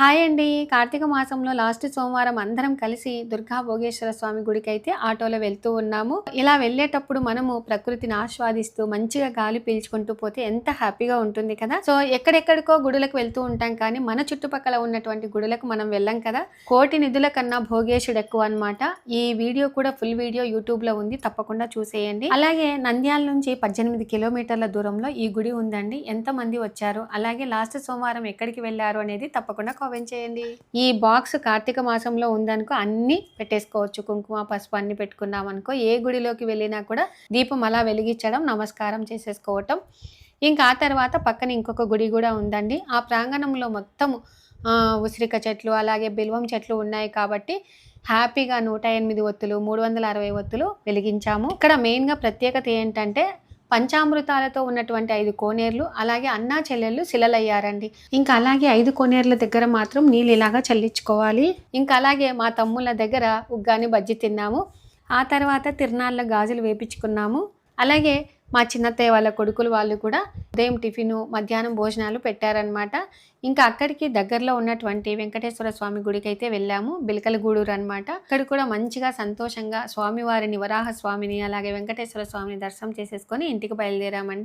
Hi అండి. కార్తీక మాసంలో last సోమవారం అందరం కలిసి దుర్గా భోగేశ్వర స్వామి గుడికి అయితే ఆటోలో వెళ్తూ ఉన్నాము. ఇలా వెళ్ళేటప్పుడు మనము ప్రకృతిని ఆస్వాదిస్తూ మంచిగా గాలి పీల్చుకుంటూ పోతే ఎంత హ్యాపీగా ఉంటుంది కదా. సో ఎక్కడెక్కడికో గుడులకు వెళ్తూ ఉంటాం కానీ మన చుట్టుపక్కల ఉన్నటువంటి గుడులకు మనం వెళ్ళాం కదా. కోటి నిధుల కన్నా భోగేశుడు ఎక్కువ అన్నమాట. ఈ వీడియో కూడా ఫుల్ వీడియో యూట్యూబ్లో ఉంది. తప్పకుండా చూసేయండి. అలాగే నంద్యాల నుంచి పద్దెనిమిది కిలోమీటర్ల దూరంలో ఈ గుడి ఉందండి. ఎంత మంది వచ్చారు? అలాగే లాస్ట్ సోమవారం ఎక్కడికి వెళ్ళారు అనేది తప్పకుండా కామెంట్ చేయండి? ఈ బాక్స్ కార్తీక మాసంలో ఉందనుకో అన్ని పెట్టేసుకోవచ్చు. కుంకుమ పసుపు అన్ని పెట్టుకున్నాం అనుకో ఏ గుడిలోకి వెళ్ళినా కూడా దీపం అలా వెలిగించడం నమస్కారం చేసేసుకోవటం. ఇంకా ఆ తర్వాత పక్కన ఇంకొక గుడి కూడా ఉందండి. ఆ ప్రాంగణంలో మొత్తము ఉసిరిక చెట్లు అలాగే బిల్వం చెట్లు ఉన్నాయి కాబట్టి హ్యాపీగా నూట ఎనిమిది ఒత్తులు మూడు వందల అరవై ఒత్తులు వెలిగించాము. ఇక్కడ మెయిన్గా ప్రత్యేకత ఏంటంటే పంచామృతాలతో ఉన్నటువంటి ఐదు కోనేర్లు అలాగే అన్నా చెల్లెళ్ళు శిలలయ్యారండి. ఇంకా అలాగే ఐదు కోనేర్ల దగ్గర మాత్రం నీళ్ళు ఇలాగా చల్లించుకోవాలి. ఇంకా అలాగే మా తమ్ముళ్ళ దగ్గర ఉగ్గాని బజ్జి తిన్నాము. ఆ తర్వాత తిరునాళ్ళ గాజులు వేపించుకున్నాము. అలాగే మా చిన్నత్తయ్య వాళ్ళ కొడుకులు వాళ్ళు కూడా ఉదయం టిఫిను మధ్యాహ్నం భోజనాలు పెట్టారనమాట ఇంకా అక్కడికి దగ్గరలో ఉన్నటువంటి వెంకటేశ్వర స్వామి గుడికి అయితే వెళ్ళాము బిలకలగూడూరు అనమాట అక్కడ కూడా మంచిగా సంతోషంగా స్వామివారిని వరాహ స్వామిని అలాగే వెంకటేశ్వర స్వామిని దర్శనం చేసేసుకొని ఇంటికి బయలుదేరామండి.